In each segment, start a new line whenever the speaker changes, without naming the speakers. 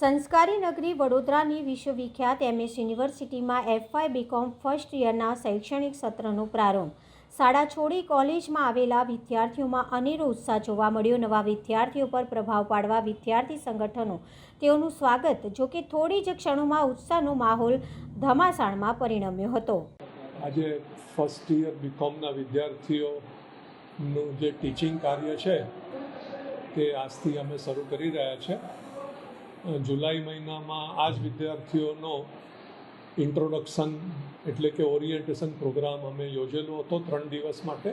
સંસ્કારી નગરી વડોદરાની વિશ્વવિખ્યાત એમએસ યુનિવર્સિટીમાં એફવાય બીકોમ ફર્સ્ટ યરના શૈક્ષણિક સત્રનો પ્રારંભ. શાળા છોડી કોલેજમાં આવેલા વિદ્યાર્થીઓમાં અનેરો ઉત્સાહ જોવા મળ્યો. નવા વિદ્યાર્થીઓ પર પ્રભાવ પાડવા વિદ્યાર્થી સંગઠનો તેઓનું સ્વાગત, જો કે થોડી જ ક્ષણોમાં ઉત્સાહનો માહોલ ધમાસાણમાં પરિણમ્યો હતો.
આજે ફર્સ્ટ યર બીકોમના વિદ્યાર્થીઓનું જે ટીચિંગ કાર્ય છે, તે આજથી અમે શરૂ કરી રહ્યા છે. જુલાઈ મહિનામાં આ જ વિદ્યાર્થીઓનો ઇન્ટ્રોડક્શન એટલે કે ઓરિએન્ટેશન પ્રોગ્રામ અમે યોજેલો હતો ત્રણ દિવસ માટે,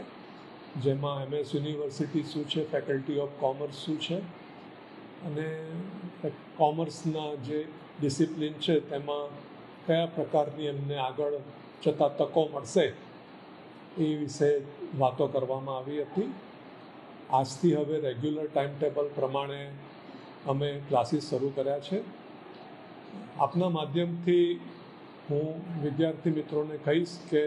જેમાં એમએસ યુનિવર્સિટી શું છે, ફેકલ્ટી ઓફ કોમર્સ શું છે, અને કોમર્સના જે ડિસિપ્લિન છે તેમાં કયા પ્રકારની એમને આગળ જતાં તકો મળશે એ વિશે વાતો કરવામાં આવી હતી. આજથી હવે રેગ્યુલર ટાઈમ ટેબલ પ્રમાણે અમે ક્લાસીસ શરૂ કર્યા છે. આપના માધ્યમથી હું વિદ્યાર્થી મિત્રોને કહીશ કે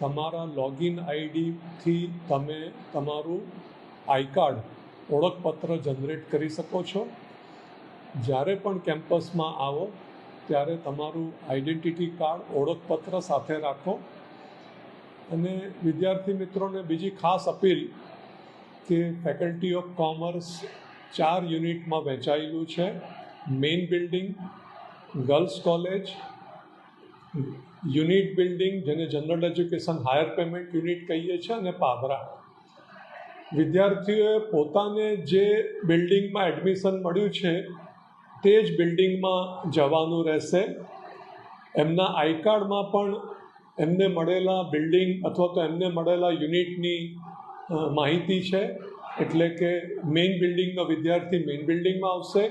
તમારા લોગિન આઈડીથી તમે તમારું આઈ કાર્ડ ઓળખપત્ર જનરેટ કરી શકો છો. જ્યારે પણ કેમ્પસમાં આવો, ત્યારે તમારું આઈડેન્ટિટી કાર્ડ ઓળખપત્ર સાથે રાખો. અને વિદ્યાર્થી મિત્રોને બીજી ખાસ અપીલ કે ફેકલ્ટી ઓફ કોમર્સ ચાર યુનિટમાં વહેંચાયેલું છે. Main building girls college unit building જેને general education higher payment unit કહીએ છીએ અને પાદરા વિદ્યાર્થીઓએ પોતાને જે બિલ્ડિંગમાં એડમિશન મળ્યું છે, તે જ બિલ્ડિંગમાં જવાનું રહેશે. એમના આઈ કાર્ડમાં પણ એમને મળેલા બિલ્ડિંગ અથવા તો એમને મળેલા યુનિટની માહિતી છે. એટલે કે મેઇન બિલ્ડિંગનો વિદ્યાર્થી મેઇન બિલ્ડિંગમાં આવશે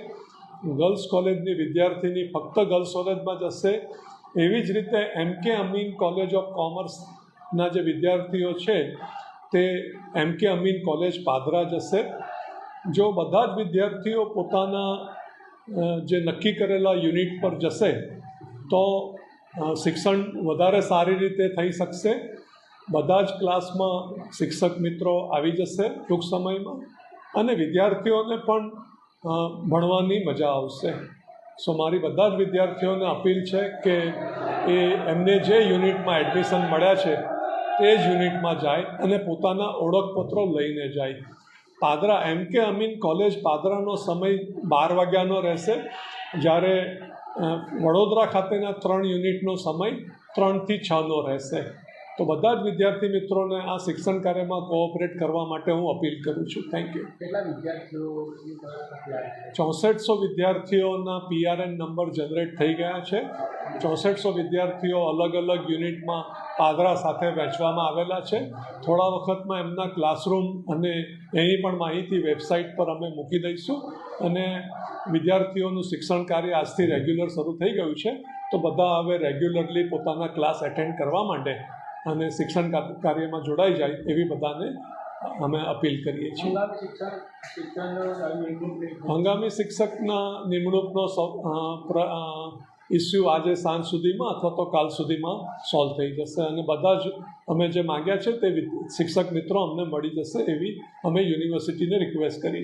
ગર્લ્સ કોલેજની વિદ્યાર્થીની ફક્ત ગર્લ્સ કોલેજમાં જશે એવી જ રીતે એમ કે અમીન કોલેજ ઓફ કોમર્સના જે વિદ્યાર્થીઓ છે, તે એમ કે અમીન કોલેજ પાદરા જશે જો બધા જ વિદ્યાર્થીઓ પોતાના જે નક્કી કરેલા યુનિટ પર જશે, તો શિક્ષણ વધારે સારી રીતે થઈ શકશે. બધા જ ક્લાસમાં શિક્ષક મિત્રો આવી જશે ટૂંક સમયમાં અને વિદ્યાર્થીઓને પણ ભણવાની મજા આવશે. સો મારી બધા જ વિદ્યાર્થીઓને અપીલ છે કે એ એમને જે યુનિટમાં એડમિશન મળ્યા છે, તે જ યુનિટમાં જાય અને પોતાના ઓળખપત્રો લઈને જાય. પાદરા, એમ કે અમીન કોલેજ પાદરાનો સમય બાર વાગ્યાનો રહેશે, જ્યારે વડોદરા ખાતેના ત્રણ યુનિટનો સમય ત્રણથી છનો રહેશે. તો બધા જ વિદ્યાર્થી મિત્રોને આ શિક્ષણ કાર્યમાં કોઓપરેટ કરવા માટે હું અપીલ કરું છું. થેન્ક યુ
કેટલા વિદ્યાર્થીઓ
ચોસઠસો વિદ્યાર્થીઓના પીઆરએન નંબર જનરેટ થઈ ગયા છે. ચોસઠસો વિદ્યાર્થીઓ અલગ અલગ યુનિટમાં પાદરા સાથે વહેંચવામાં આવેલા છે. થોડા વખતમાં એમના ક્લાસરૂમ અને એની પણ માહિતી વેબસાઇટ પર અમે મૂકી દઈશું. અને વિદ્યાર્થીઓનું શિક્ષણ કાર્ય આજથી રેગ્યુલર શરૂ થઈ ગયું છે. તો બધા હવે રેગ્યુલરલી પોતાના ક્લાસ એટેન્ડ કરવા માંડે અને શિક્ષણ કાર્યમાં જોડાઈ જાય એવી બધાને અમે અપીલ કરીએ છીએ.
હંગામી
શિક્ષકના નિમણૂકનો ઇસ્યુ આજે સાંજ સુધીમાં અથવા તો કાલ સુધીમાં સોલ્વ થઈ જશે અને બધા જ અમે જે માંગ્યા છે તે શિક્ષક મિત્રો અમને મળી જશે એવી અમે યુનિવર્સિટીને રિક્વેસ્ટ કરી